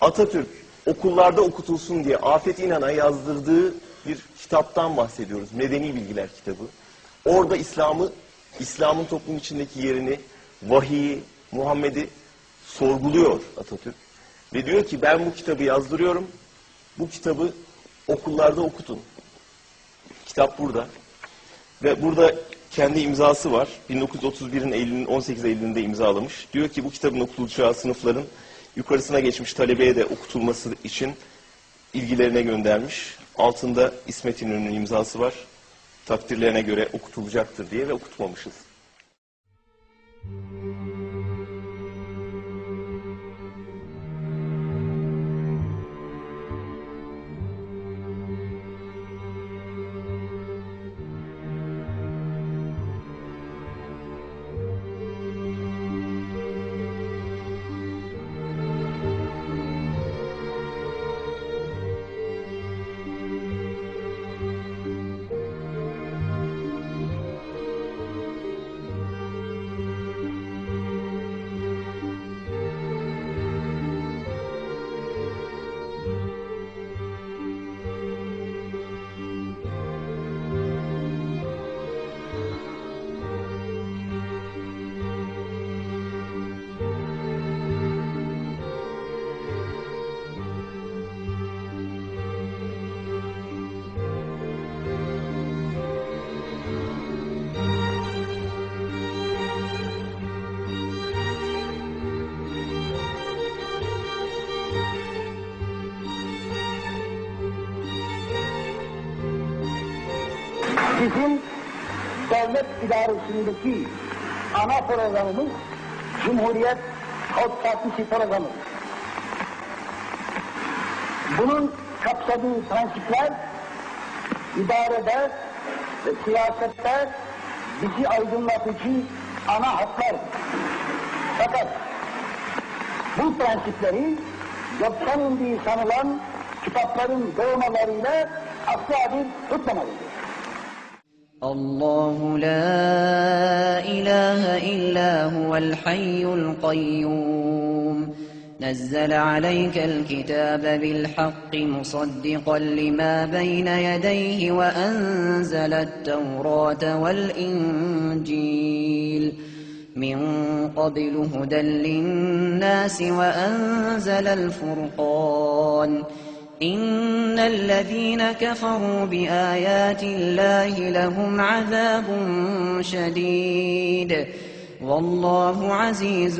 Atatürk okullarda okutulsun diye Afet İnan'a yazdırdığı bir kitaptan bahsediyoruz. Medeni Bilgiler kitabı. Orada İslam'ı, İslam'ın toplum içindeki yerini, vahiyi, Muhammed'i sorguluyor Atatürk. Ve diyor ki ben bu kitabı yazdırıyorum. Bu kitabı okullarda okutun. Kitap burada. Ve burada kendi imzası var. 1931'in Eylül'ün 18 Eylül'ünde imzalamış. Diyor ki bu kitabın okutulacağı sınıfların yukarısına geçmiş talebeye de okutulması için ilgilerine göndermiş. Altında İsmet İnönü'nün imzası var. Takdirlerine göre okutulacaktır diye ve okutmamışız. Bizim devlet idaresindeki ana programımız Cumhuriyet Halk Partisi programı. Bunun kapsadığı prensipler idarede ve siyasette bizi aydınlatıcı ana hatlar. Fakat bu prensipleri yoktan indiği sanılan kitapların doğmalarıyla asla bir tutmamalıdır. الله لا إله إلا هو الحي القيوم. نزل عليك الكتاب بالحق مصدقا لما بين يديه وأنزل التوراة والإنجيل. من قبل هدى للناس وأنزل الفرقان. إن الذين كفروا بآيات الله لهم عذاب شديد والله عزيز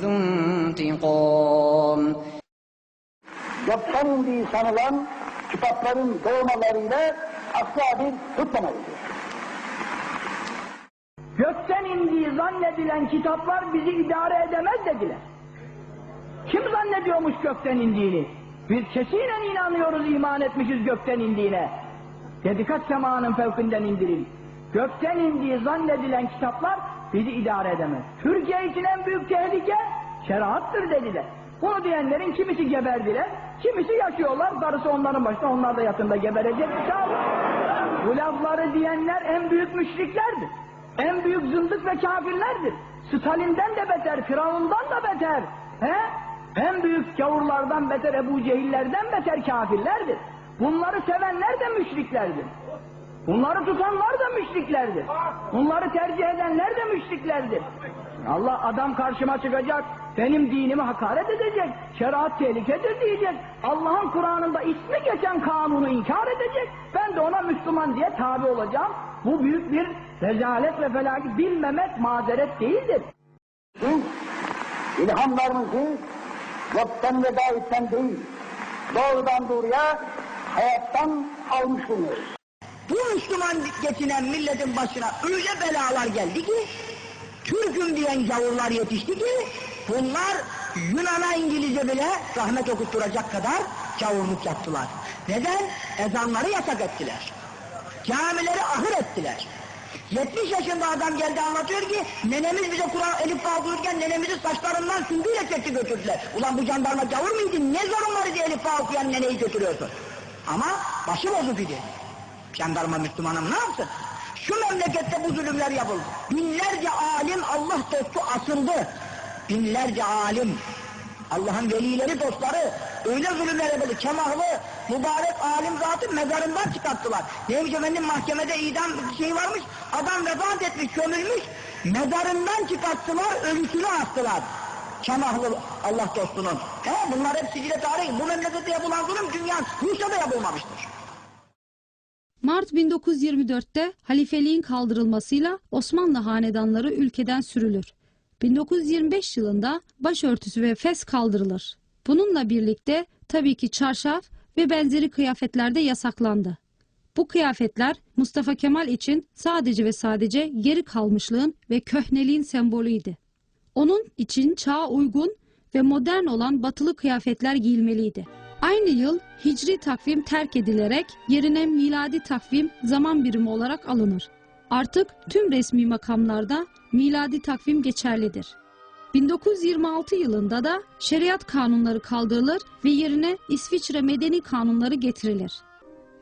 ذو انتقام yoktan indiği sanılan kitapların doğmalarıyla asla bir tutmamalıdır. Gökten indiği zannedilen kitaplar bizi idare edemez dediler. Kim zannediyormuş gökten indiğini? Biz kesinen inanıyoruz, iman etmişiz gökten indiğine. Dedi kaç semanın fevkinden indirin. Gökten indiği zannedilen kitaplar bizi idare edemez. Türkiye için en büyük tehlike şeriattır dediler. Bunu diyenlerin kimisi geberdiler, kimisi yaşıyorlar, darısı onların başına, onlar da yakında geberecek inşallah. Bu lafları diyenler en büyük müşriklerdir. En büyük zındık ve kafirlerdir. Stalin'den de beter, Firavun'dan da beter. He? Gavurlardan beter, Ebu Cehillerden beter kafirlerdir. Bunları sevenler de müşriklerdir. Bunları tutanlar da müşriklerdir. Bunları tercih edenler de müşriklerdir. Allah adam karşıma çıkacak, benim dinimi hakaret edecek, şeriat tehlikedir diyecek, Allah'ın Kur'an'ında ismi geçen kanunu inkar edecek, ben de ona Müslüman diye tabi olacağım. Bu büyük bir rezalet ve felaket, bilmemek mazeret değildir. İlhamlarımızı yoktan ve gayetten değil, doğrudan doğruya hayattan almış bulunuyoruz. Bu Müslüman geçinen milletin başına öyle belalar geldi ki, Türk'üm diyen gavurlar yetişti ki, bunlar Yunan'a İngilizce bile rahmet okutturacak kadar gavurluk yaptılar. Neden? Ezanları yasak ettiler. Camileri ahır ettiler. 70 yaşında adam geldi anlatıyor ki nenemiz bize Kur'an elif okuyurken nenemizi saçlarından süngüyle çekti götürdüler. Ulan bu jandarma gavur muydu? Ne zorun var diye elif okuyan neneyi götürüyorsun? Ama başı bozuk idi. Jandarma Müslümanım ne yapsın? Şu memlekette bu zulümler yapıldı. Binlerce alim Allah dostu asıldı. Binlerce alim Allah'ın velileri, dostları öyle zulümler yapıldı. Kemahlı, mübarek alim zatı mezarından çıkarttılar. Neymiş efendim mahkemede idam şey varmış, adam vefat etmiş, gömülmüş, mezarından çıkarttılar, ölüsünü astılar. Kemahlı Allah dostunun. He, bunlar hep sicile tarih. Bu memlekette yapılan zulüm dünya, Rusya'da yapılmamıştır. Mart 1924'te halifeliğin kaldırılmasıyla Osmanlı hanedanları ülkeden sürülür. 1925 yılında başörtüsü ve fes kaldırılır. Bununla birlikte tabii ki çarşaf ve benzeri kıyafetler de yasaklandı. Bu kıyafetler Mustafa Kemal için sadece ve sadece geri kalmışlığın ve köhneliğin sembolüydü. Onun için çağa uygun ve modern olan batılı kıyafetler giyilmeliydi. Aynı yıl hicri takvim terk edilerek yerine miladi takvim zaman birimi olarak alınır. Artık tüm resmi makamlarda miladi takvim geçerlidir. 1926 yılında da şeriat kanunları kaldırılır ve yerine İsviçre medeni kanunları getirilir.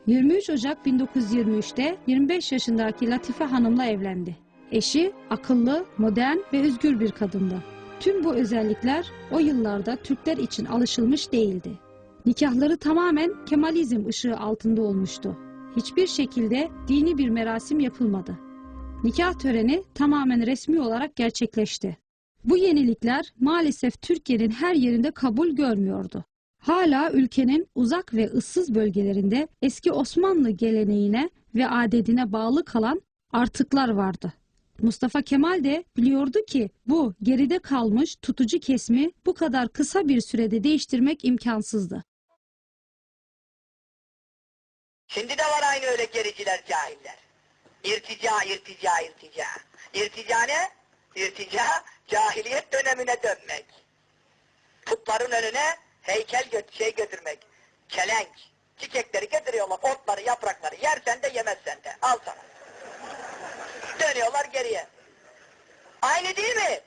23 Ocak 1923'te 25 yaşındaki Latife Hanım'la evlendi. Eşi akıllı, modern ve özgür bir kadındı. Tüm bu özellikler o yıllarda Türkler için alışılmış değildi. Nikahları tamamen Kemalizm ışığı altında olmuştu. Hiçbir şekilde dini bir merasim yapılmadı. Nikah töreni tamamen resmi olarak gerçekleşti. Bu yenilikler maalesef Türkiye'nin her yerinde kabul görmüyordu. Hala ülkenin uzak ve ıssız bölgelerinde eski Osmanlı geleneğine ve adetine bağlı kalan artıklar vardı. Mustafa Kemal de biliyordu ki bu geride kalmış tutucu kesmi bu kadar kısa bir sürede değiştirmek imkansızdı. Şimdi de var aynı öyle gericiler, cahiller. İrtica, irtica, irtica. İrtica ne? İrtica, cahiliyet dönemine dönmek. Putların önüne heykel gö şey götürmek. Kelenk. Çiçekleri getiriyorlar, otları, yaprakları. Yersen de yemezsen de. Al sana. Dönüyorlar geriye. Aynı değil mi?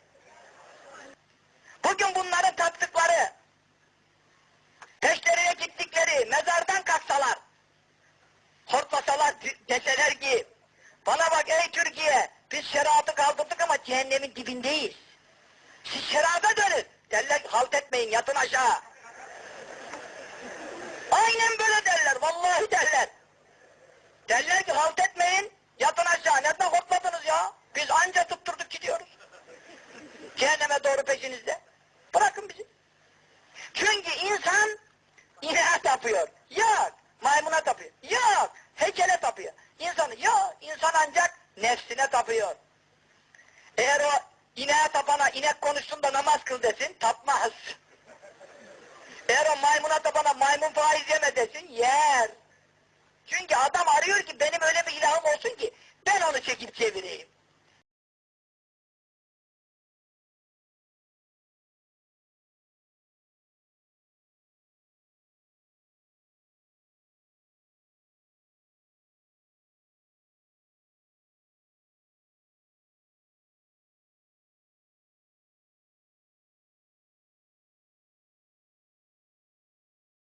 Bugün bunların taktıkları, peşlerine gittikleri, mezardan kalksalar, hortlasalar deseler ki bana bak ey Türkiye biz şeriatı kaldırdık ama cehennemin dibindeyiz. Derler halt etmeyin yatın aşağı. Aynen böyle derler vallahi derler. Derler ki halt etmeyin yatın aşağı. Neden hortladınız ya? Biz anca tutturduk gidiyoruz. Cehenneme doğru peşinizde. Bırakın bizi. Çünkü insan ineğe tapıyor. Yok. Maymuna tapıyor. Yok. Heykele tapıyor. İnsanı yok. İnsan ancak nefsine tapıyor bana inek konuşsun da namaz kıl desin, tapmaz. Eğer o maymuna da bana maymun faiz yeme desin, yer. Çünkü adam arıyor ki benim öyle bir ilahım olsun ki ben onu çekip çevireyim.